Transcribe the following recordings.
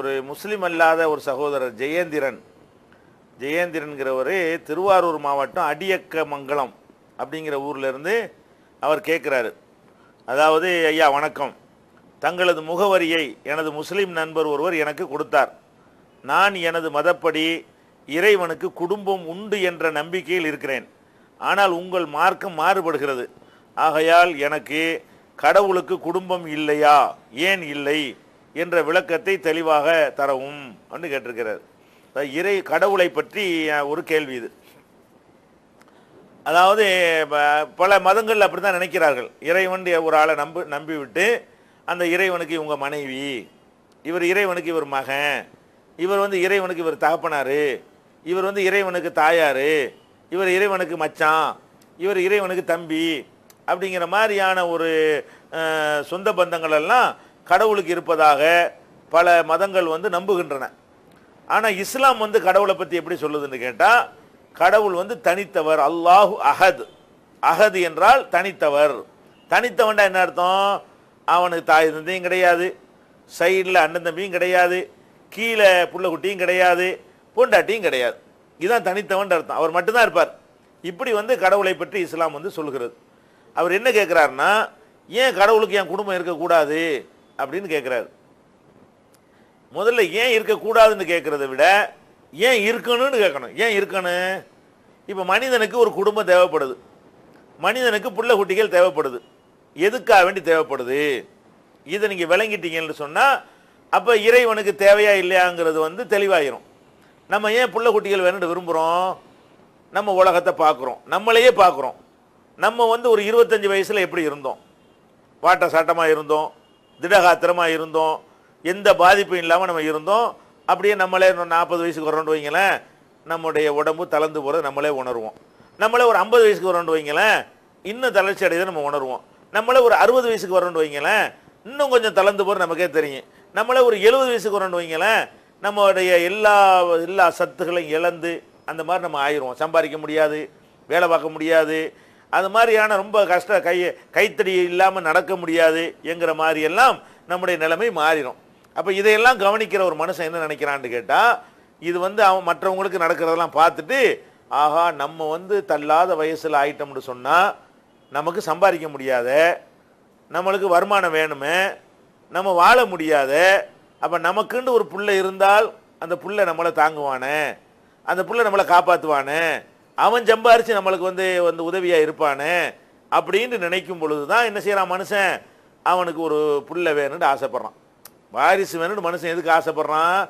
ஒரு முஸ்லீம் அல்லாத ஒரு சகோதரர் ஜெயேந்திரன். ஜெயேந்திரன்கிறவர் திருவாரூர் மாவட்டம் அடியக்கமங்கலம் அப்படிங்கிற ஊர்லேருந்து அவர் கேட்குறாரு அதாவது ஐயா வணக்கம். தங்களது முகவரியை எனது முஸ்லீம் நண்பர் ஒருவர் எனக்கு கொடுத்தார். நான் எனது மதப்படி இறைவனுக்கு குடும்பம் உண்டு என்ற நம்பிக்கையில் இருக்கிறேன். ஆனால் உங்கள் மார்க்கம் மாறுபடுகிறது. ஆகையால் எனக்கு கடவுளுக்கு குடும்பம் இல்லையா? ஏன் இல்லை? என்ற விளக்கத்தை தெளிவாக தரவும் என்று கேட்டிருக்கிறார். அதாவது இறை கடவுளை பற்றி ஒரு கேள்வி இது. அதாவது ப- பல மதங்கள் அப்படி தான் நினைக்கிறார்கள். இறைவன் ஒரு ஆளை நம்பி நம்பிவிட்டு அந்த இறைவனுக்கு இவங்க மனைவி இவர் இறைவனுக்கு இவர் மகன் இவர் வந்து இறைவனுக்கு இவர் தகப்பனார் இவர் வந்து இறைவனுக்கு தாயார் இவர் இறைவனுக்கு மச்சான் இவர் இறைவனுக்கு தம்பி அப்படிங்கிற மாதிரியான ஒரு சொந்த பந்தங்கள் எல்லாம் கடவுளுக்கு இருப்பதாக பல மதங்கள் வந்து நம்புகின்றன. ஆனால் இஸ்லாம் வந்து கடவுளை பற்றி எப்படி சொல்லுதுன்னு கேட்டால் கடவுள் வந்து தனித்தவர் அல்லாஹு அஹத். அஹத் என்றால் தனித்தவர். தனித்தவன்டா என்ன அர்த்தம்? அவனுக்கு தாய் தந்தையும் கிடையாது சைடில் அண்ணன் தம்பியும் கிடையாது கீழே புள்ளகுட்டியும் கிடையாது பொண்டாட்டியும் கிடையாது. இதுதான் தனித்தவன் அர்த்தம். அவர் மட்டும்தான் இருப்பார். இப்படி வந்து கடவுளை பற்றி இஸ்லாம் வந்து சொல்கிறது அவர் என்ன கேட்குறாருன்னா ஏன் கடவுளுக்கு என் குடும்பம் இருக்கக்கூடாது? அப்படின்னு கேட்குறாரு முதல்ல ஏன் இருக்கக்கூடாதுன்னு கேட்குறத விட ஏன் இருக்கணும்னு கேட்கணும் ஏன் இருக்கணும் இப்போ மனிதனுக்கு ஒரு குடும்பம் தேவைப்படுது. மனிதனுக்கு புள்ள குட்டிகள் தேவைப்படுது. எதுக்காக வேண்டி தேவைப்படுது? இதை நீங்கள் விளங்கிட்டீங்கன்னு சொன்னால் அப்போ இறைவனுக்கு தேவையா இல்லையாங்கிறது வந்து தெளிவாயிரும். நம்ம ஏன் புள்ள குட்டிகள் வேணும்னு விரும்புகிறோம் நம்ம உலகத்தை பார்க்குறோம் நம்மளையே பார்க்குறோம் நம்ம வந்து ஒரு இருபத்தஞ்சி வயசில் எப்படி இருந்தோம்? வாட்ட சாட்டமாக இருந்தோம். திடகாத்திரமாக இருந்தோம். எந்த பாதிப்பும் இல்லாமல் நம்ம இருந்தோம். அப்படியே நம்மளே இன்னும் நாற்பது வயசுக்கு வரோண்டு வைங்களேன் நம்முடைய உடம்பு தளர்ந்து போகிறத நம்மளே உணர்வோம். நம்மளே ஒரு ஐம்பது வயசுக்கு வரோண்டு வைங்களேன் இன்னும் தளர்ச்சி அடையதை நம்ம உணர்வோம். நம்மளே ஒரு அறுபது வயசுக்கு வரோண்டு வைங்களேன் இன்னும் கொஞ்சம் தளர்ந்து போகிற நமக்கே தெரியும். நம்மளே ஒரு எழுபது வயசுக்கு வரோண்டு வைங்களேன் நம்மளுடைய எல்லா எல்லா சத்துக்களையும் இழந்து அந்த மாதிரி நம்ம ஆயிடுவோம். சம்பாதிக்க முடியாது வேலை பார்க்க முடியாது அது மாதிரியான ரொம்ப கஷ்ட கை கைத்தடி இல்லாமல் நடக்க முடியாது என்கிற மாதிரியெல்லாம் நம்முடைய நிலைமை மாறிடும். அப்போ இதையெல்லாம் கவனிக்கிற ஒரு மனுஷன் என்ன நினைக்கிறான்னு கேட்டால் இது வந்து அவன் மற்றவங்களுக்கு நடக்கிறதெல்லாம் பார்த்துட்டு ஆஹா நம்ம வந்து தள்ளாத வயசில் ஆயிட்டோம்னு சொன்னால் நமக்கு சம்பாதிக்க முடியாத நம்மளுக்கு வருமானம் வேணுமே நம்ம வாழ முடியாத அப்போ நமக்குன்னு ஒரு புள்ளை இருந்தால் அந்த புள்ளை நம்மளை தாங்குவானே அந்த புள்ளை நம்மளை காப்பாற்றுவானே அவன் சம்பாரித்து நம்மளுக்கு வந்து வந்து உதவியாக இருப்பானே அப்படின்னு நினைக்கும் பொழுது தான் என்ன செய்கிறான் மனுஷன்? அவனுக்கு ஒரு புள்ள வேணும்னு ஆசைப்பட்றான். வாரிசு வேணும்னு மனுஷன் எதுக்கு ஆசைப்படுறான்?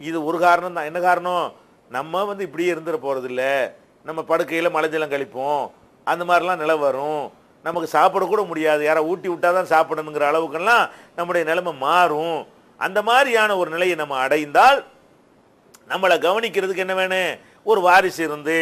இது ஒரு காரணம் தான். என்ன காரணம்? நம்ம வந்து இப்படியே இருந்துட போகிறதில்ல நம்ம படுக்கையில் மலைஜலம் கழிப்போம். அந்த மாதிரிலாம் நிலை வரும். நமக்கு சாப்பிடக்கூட முடியாது. யாரை ஊட்டி விட்டால் தான் சாப்பிடணுங்கிற அளவுக்கெல்லாம் நம்முடைய நிலைமை மாறும். அந்த மாதிரியான ஒரு நிலையை நம்ம அடைந்தால் நம்மளை கவனிக்கிறதுக்கு என்ன வேணும்? ஒரு வாரிசு இருந்து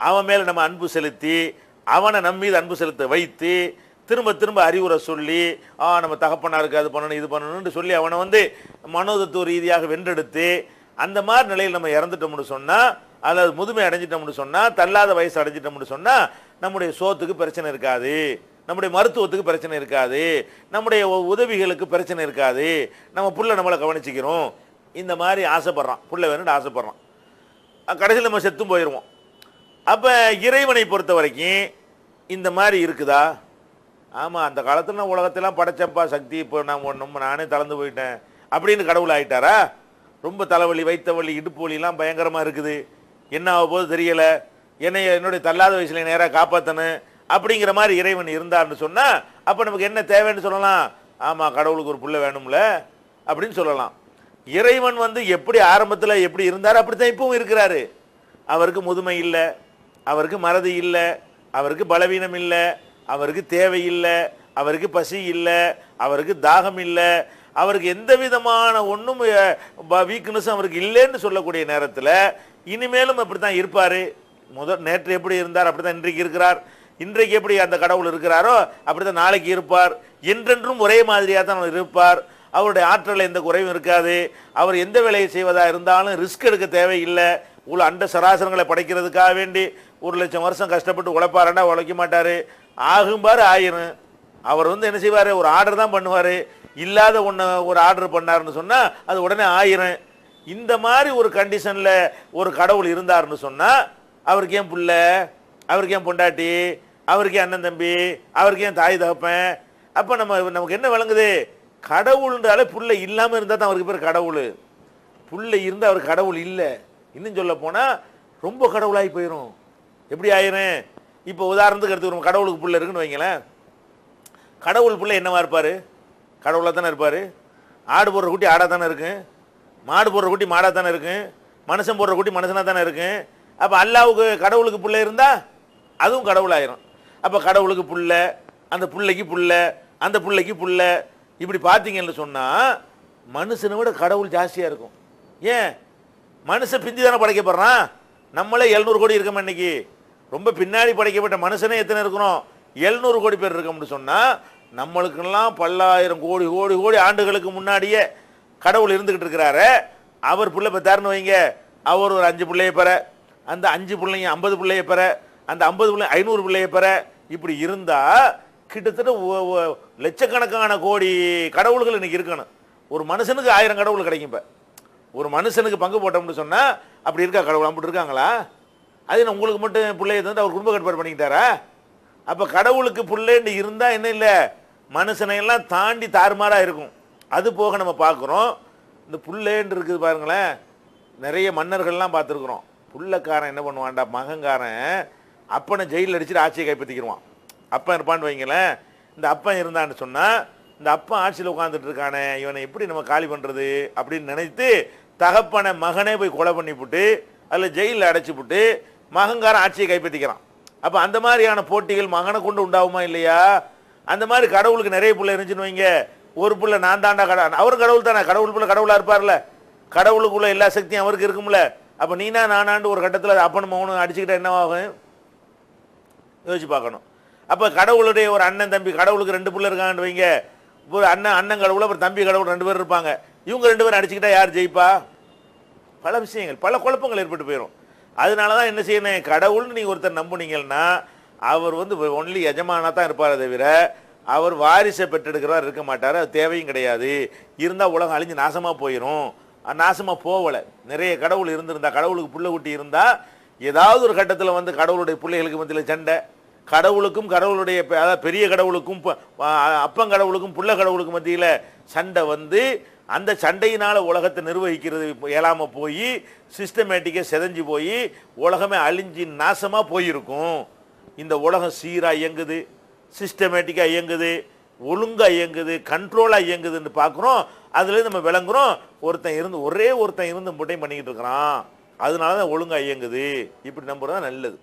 அவன் மேலே நம்ம அன்பு செலுத்தி அவனை நம்ம மீது அன்பு செலுத்த வைத்து திரும்ப திரும்ப அறிவுரை சொல்லி ஆ நம்ம தகப்பனாருக்கு அது பண்ணணும் இது பண்ணணும்னு சொல்லி அவனை வந்து மனோதத்துவ ரீதியாக வென்றெடுத்து அந்த மாதிரி நிலையில் நம்ம இறந்துட்டோம்னு சொன்னால் அதாவது முதுமை அடைஞ்சிட்டோம்னு சொன்னால் தள்ளாத வயசு அடைஞ்சிட்டோம்னு சொன்னால் நம்முடைய சோத்துக்கு பிரச்சனை இருக்காது. நம்முடைய மருத்துவத்துக்கு பிரச்சனை இருக்காது. நம்முடைய உ- உதவிகளுக்கு பிரச்சனை இருக்காது. நம்ம புள்ள நம்மளை கவனிச்சிக்கிறோம். இந்த மாதிரி ஆசைப்பட்றான். புள்ள வேணும்னு ஆசைப்பட்றான். கடைசியில் நம்ம செத்தும் போயிடுவோம் அப்போ இறைவனை பொறுத்த வரைக்கும் இந்த மாதிரி இருக்குதா? ஆமாம் அந்த காலத்தில் நான் உலகத்தெல்லாம் படைச்சப்பா சக்தி இப்போ நான் நம்ம நானே தளர்ந்து போயிட்டேன். அப்படின்னு கடவுள் ஆயிட்டாரா? ரொம்ப தலைவலி வைத்த வலி இடுப்பு வலிலாம் பயங்கரமாக இருக்குது. என்ன ஆக போது தெரியல. என்னை என்னுடைய தள்ளாத வயசுல நேராக காப்பாற்றணும் அப்படிங்கிற மாதிரி இறைவன் இருந்தார்னு சொன்னால் அப்போ நமக்கு என்ன தேவைன்னு சொல்லலாம். ஆமாம் கடவுளுக்கு ஒரு புள்ள வேணும்ல அப்படின்னு சொல்லலாம். இறைவன் வந்து எப்படி ஆரம்பத்தில் எப்படி இருந்தார் அப்படித்தான் இப்பவும் இருக்கிறாரு. அவருக்கு முதுமை இல்லை. அவருக்கு மறதி இல்லை அவருக்கு பலவீனம் இல்லை அவருக்கு தேவை இல்லை அவருக்கு பசி இல்லை அவருக்கு தாகம் இல்லை அவருக்கு எந்த விதமான ஒன்றும் வீக்னஸும் அவருக்கு இல்லைன்னு சொல்லக்கூடிய நேரத்தில் இனிமேலும் அப்படி தான் இருப்பார். முதல் நேற்று எப்படி இருந்தார் அப்படி தான் இன்றைக்கு இருக்கிறார். இன்றைக்கு எப்படி அந்த கடவுள் இருக்கிறாரோ அப்படி தான் நாளைக்கு இருப்பார். என்றென்றும் ஒரே மாதிரியாக தான் அவர் இருப்பார். அவருடைய ஆற்றலில் எந்த குறைவும் இருக்காது. அவர் எந்த வேலையை செய்வதாக இருந்தாலும் ரிஸ்க் எடுக்க தேவையில்லை. உள்ள அண்ட சராசரங்களை படைக்கிறதுக்காக வேண்டி ஒரு லட்சம் வருஷம் கஷ்டப்பட்டு உழைப்பாருன்னா உழைக்க மாட்டார். ஆகும்பாரு ஆயிரும். அவர் வந்து என்ன செய்வார்? ஒரு ஆர்டர் தான் பண்ணுவார். இல்லாத ஒன்று ஒரு ஆர்டர் பண்ணாருன்னு சொன்னால் அது உடனே ஆயிரும். இந்த மாதிரி ஒரு கண்டிஷனில் ஒரு கடவுள் இருந்தாருன்னு சொன்னால் அவருக்கு ஏன் பிள்ளை? அவருக்கு ஏன் பொண்டாட்டி? அவருக்கு அண்ணன் தம்பி? அவருக்கு ஏன் தாய் தகப்பேன்? அப்போ நம்ம நமக்கு என்ன விளங்குது? கடவுள்ன்றாலே புள்ள இல்லாமல் இருந்தால் தான் அவருக்கு பேர் கடவுள். புள்ள இருந்தால் அவர் கடவுள் இல்லை. இன்னும் சொல்ல போனால் ரொம்ப கடவுளாகி போயிடும் எப்படி ஆயிரும்? இப்போ உதாரணத்துக்கு எடுத்துக்கிறோம் கடவுளுக்கு பிள்ளை இருக்குன்னு வைங்களேன். கடவுள் பிள்ளை என்னவா இருப்பார்? கடவுளாக தானே இருப்பார்? ஆடு போடுற குட்டி ஆடாக தானே இருக்கும். மாடு போடுற குட்டி மாடாக தானே இருக்கும். மனுஷன் போடுற குட்டி மனுஷனாக தானே இருக்கும். அப்போ அல்லாவுக்கு கடவுளுக்கு பிள்ளை இருந்தால் அதுவும் கடவுளாயிரும். அப்போ கடவுளுக்கு புள்ள அந்த புள்ளைக்கு புள்ள அந்த புள்ளைக்கு புள்ள இப்படி பார்த்தீங்கன்னு சொன்னால் மனுஷனை விட கடவுள் ஜாஸ்தியாக இருக்கும். ஏன்? மனுஷன் பிந்தி தானே படைக்கப்படுறான் நம்மளே எழுநூறு கோடி இருக்கோம் இன்னைக்கு? ரொம்ப பின்னாடி படைக்கப்பட்ட மனுஷனே எத்தனை இருக்கிறோம்? எழுநூறு கோடி பேர் இருக்கோம்னு சொன்னால் நம்மளுக்கெல்லாம் பல்லாயிரம் கோடி கோடி கோடி ஆண்டுகளுக்கு முன்னாடியே கடவுள் இருந்துக்கிட்டு இருக்கிறாரு. அவர் பிள்ளை பெற்றாருன்னு வைங்க? அவர் ஒரு அஞ்சு பிள்ளையை பெற அந்த அஞ்சு பிள்ளைங்க ஐம்பது பிள்ளைய பெற அந்த ஐம்பது பிள்ளை ஐநூறு பிள்ளையை பெற. இப்படி இருந்தால் கிட்டத்தட்ட லட்சக்கணக்கான கோடி கடவுள்கள் இன்னைக்கு இருக்கணும். ஒரு மனுஷனுக்கு ஆயிரம் கடவுள் கிடைக்கும் இப்போ. ஒரு மனுஷனுக்கு பங்கு போட்டோம்னு சொன்னால் அப்படி இருக்கா கடவுள் அப்படி இருக்காங்களா? அது நான் உங்களுக்கு மட்டும் பிள்ளையை தந்து அவர் குடும்ப கட்டுப்பாடு பண்ணிக்கிட்டாரா? அப்போ கடவுளுக்கு பிள்ளைன்னு இருந்தால் என்ன இல்லை? மனுஷனை எல்லாம் தாண்டி தாறுமாறாக இருக்கும். அது போக நம்ம பார்க்குறோம். இந்த புள்ளேன்னு இருக்குது பாருங்களேன். நிறைய மன்னர்கள்லாம் பார்த்துருக்குறோம். புள்ளக்காரன் என்ன பண்ணுவான்டா மகங்காரன் அப்பனை ஜெயிலில் அடிச்சுட்டு ஆட்சியை கைப்பற்றிக்கிடுவான் அப்பன் இருப்பான்னு வைங்களேன். இந்த அப்பன் இருந்தான்னு சொன்னால் இந்த அப்பன் ஆட்சியில் உட்காந்துட்டு இருக்கானே இவனை எப்படி நம்ம காலி பண்ணுறது அப்படின்னு நினைத்து தகப்பனை மகனே போய் கொலை பண்ணிவிட்டு அதில் ஜெயிலில் அடைச்சி போட்டு மகங்காரன் ஆட்சியை கைப்பற்றிக்கிறான். அப்போ அந்த மாதிரியான போட்டிகள் மகனை கொண்டு உண்டாகுமா இல்லையா? அந்த மாதிரி கடவுளுக்கு நிறைய பிள்ளை இருந்துச்சுன்னு வைங்க. ஒரு பிள்ளை நான் தாண்டா கடவுள். அவரும் கடவுள் தானே. கடவுள் பிள்ளை கடவுளாக இருப்பார்ல. கடவுளுக்குள்ள எல்லா சக்தியும் அவருக்கு இருக்கும்ல. அப்போ நீனா நானாண்டு ஒரு கட்டத்தில் அப்பனும் மகனும் அடிச்சுக்கிட்டா என்ன ஆகும் யோசிச்சு பார்க்கணும். அப்போ கடவுளுடைய ஒரு அண்ணன் தம்பி கடவுளுக்கு ரெண்டு பிள்ளை இருக்கான்னு வைங்க. ஒரு அண்ணன் அண்ணன் கடவுள் அப்புறம் தம்பி கடவுள் ரெண்டு பேர் இருப்பாங்க. இவங்க ரெண்டு பேரும் அடிச்சுக்கிட்டா யார் ஜெயிப்பா? பல விஷயங்கள் பல குழப்பங்கள் ஏற்பட்டு போயிடும் அதனால தான் என்ன செய்யணும்? கடவுள்னு நீங்கள் ஒருத்தர் நம்புனீங்கன்னா அவர் வந்து ஒன்லி எஜமானா தான் இருப்பாரே தவிர அவர் வாரிசை பெற்றெடுக்கிறவர் இருக்க மாட்டார். அது தேவையும் கிடையாது. இருந்தால் உலகம் அழிஞ்சு நாசமாக போயிடும் நாசமாக போகலை நிறைய கடவுள் இருந்திருந்தா கடவுளுக்கு புள்ள குட்டி இருந்தால் ஏதாவது ஒரு கட்டத்தில் வந்து கடவுளுடைய பிள்ளைகளுக்கு மத்தியில் சண்டை. கடவுளுக்கும் கடவுளுடைய அதாவது பெரிய கடவுளுக்கும் அப்பங்கடவுளுக்கும் புள்ள கடவுளுக்கும் மத்தியில் சண்டை வந்து அந்த சண்டையினால் உலகத்தை நிர்வகிக்கிறது இயலாமல் போய் சிஸ்டமேட்டிக்காக செதஞ்சு போய் உலகமே அழிஞ்சு நாசமாக போயிருக்கும். இந்த உலகம் சீராக இயங்குது சிஸ்டமேட்டிக்காக இயங்குது ஒழுங்காக இயங்குது கண்ட்ரோலாக இயங்குதுன்னு பார்க்குறோம் அதுலேருந்து நம்ம விளங்குறோம் ஒருத்தன் இருந்து ஒரே ஒருத்தன் இருந்து முட்டை பண்ணிக்கிட்டு இருக்கிறான். அதனால தான் ஒழுங்காக இயங்குது. இப்படி நம்புறது தான் நல்லது.